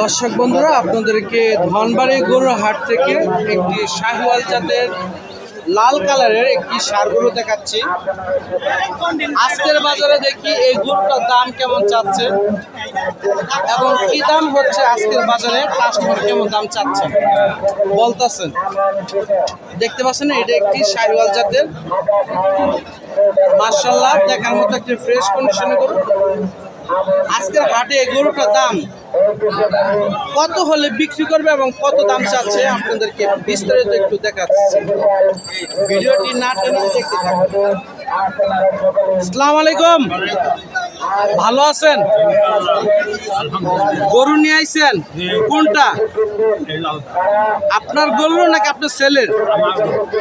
দর্শক বন্ধুরা, আপনাদেরকে ধনবাড়ি গরুর হাট থেকে একটি শাহিওয়াল জাতের লাল কালারের একটি গরু দেখাচ্ছি। আজকের বাজারে দেখি এই গরুটার দাম কেমন চাচ্ছে এবং কি দাম হচ্ছে আজকের বাজারে কাস্টমার কেমন দাম চাচ্ছে বলতেছেন। দেখতে পাচ্ছেন, এটা একটি শাহিওয়াল জাতের। মার্শাল্লাহ দেখার মতো একটি ফ্রেশ কন্ডিশনে গরু। আজকের হাটে গরুটার দাম কত হলে বিক্রি করবে এবং কত দাম চাচ্ছে? আপনাদেরকে বিস্তারিত একটু দেখাচ্ছি। ভিডিওটি না টেনে দেখতে থাকুন। আসসালামু আলাইকুম। ভালো আছেন? গরু নিয়ে আইছেন? কোনটা? আপনার গরু নাকি আপনার ছেলের?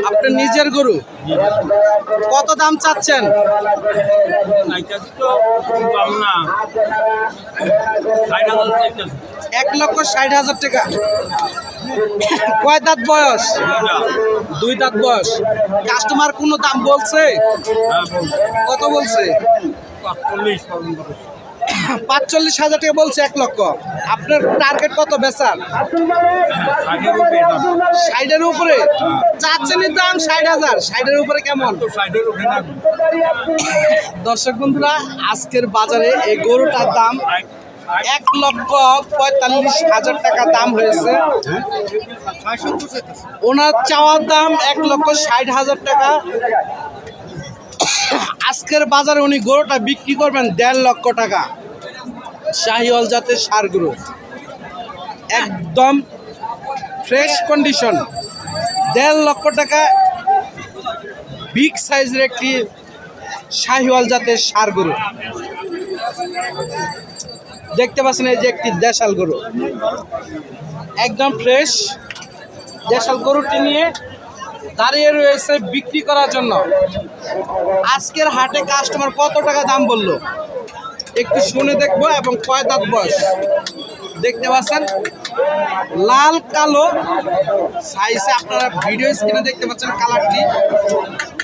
আপনার নিজের গরু? কত দাম চাচ্ছেন? এক লক্ষ ষাট হাজার টাকা। কয় দাঁত বয়স? দুই দাঁত বয়স। কাস্টমার কোনো দাম বলছে? কত বলছে? পাঁচচল্লিশ হাজার টাকা বলছে এক লক্ষ। আপনার টার্গেট কত বেচার ষাটের উপরে চাচ্ছেন দাম ষাট হাজার। ষাটের উপরে কেমন? দর্শক বন্ধুরা আজকের বাজারে এই গরুটার দাম এক লক্ষ পঁয়তাল্লিশ হাজার টাকা দাম হয়েছে। ওনার চাওয়ার দাম এক লক্ষ ষাট হাজার টাকা। আজকের বাজারে উনি গরুটা বিক্রি করবেন দেড় লক্ষ টাকা। শাহিওয়াল জাতের সার গরু। একদম ফ্রেশ কন্ডিশন দেড় লক্ষ টাকা বিগ সাইজের একটি শাহিওয়াল জাতের সার গরু। দেখতে পাচ্ছেন এই যে একটি দেশাল গরু। একদম ফ্রেশ দেশাল গরুটি নিয়ে দাঁড়িয়ে রয়েছে বিক্রি করার জন্য। আজকের হাটে কাস্টমার কত টাকা দাম বলল? একটু শুনে দেখব এবং কয় দাঁত বয়স? দেখতে পাচ্ছেন? লাল, কালো সাইজে আপনারা ভিডিও স্ক্রিনে দেখতে পাচ্ছেন কালারটি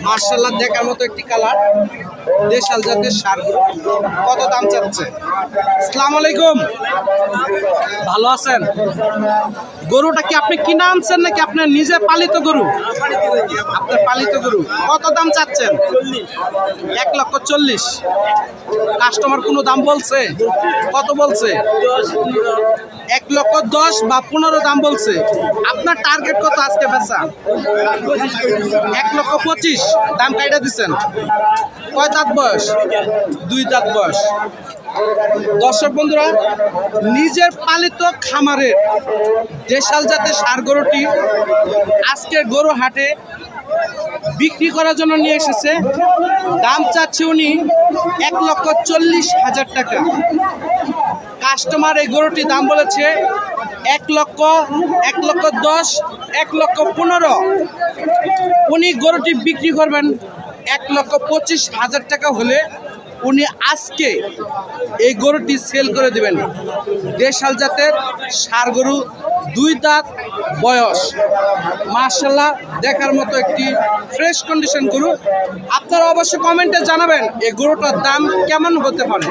মার্শাল্লাহ দেখার মতো একটি কালার দেশাল জাতের সার। কত দাম চাচ্ছে? আসসালামু আলাইকুম। ভালো আছেন? গরুটা কি আপনি কিনে আনছেন নাকি আপনার নিজে পালিত গরু? আপনার পালিত গরু। কত দাম চাচ্ছেন? এক লক্ষ চল্লিশ। কাস্টমার কোনো দাম বলছে? কত বলছে? এক লক্ষ দশ বা পনেরো দাম বলছে। আপনার টার্গেট কত আজকে বেচা? এক লক্ষ পঁচিশ। দাম কাইটা দিচ্ছেন কয় দাঁত বয়স? দুই দাঁত বয়স। দর্শক বন্ধুরা, নিজের পালিত খামারের দেশাল জাতের সার গরুটি আজকে গরু হাটে বিক্রি করার জন্য নিয়ে এসেছে। দাম চাচ্ছে উনি এক লক্ষ চল্লিশ হাজার টাকা। কাস্টমার এই গরুটির দাম বলেছে এক লক্ষ এক লক্ষ দশ, এক লক্ষ পনেরো। উনি গরুটি বিক্রি করবেন এক লক্ষ পঁচিশ হাজার টাকা হলে উনি আজকে এই গরুটি সেল করে দেবেন। দেশাল জাতের সার গরু, দুই দাঁত বয়স। মার্শাল্লাহ দেখার মতো একটি ফ্রেশ কন্ডিশন গরু। আপনারা অবশ্যই কমেন্টে জানাবেন এই গরুটার দাম কেমন হতে পারে।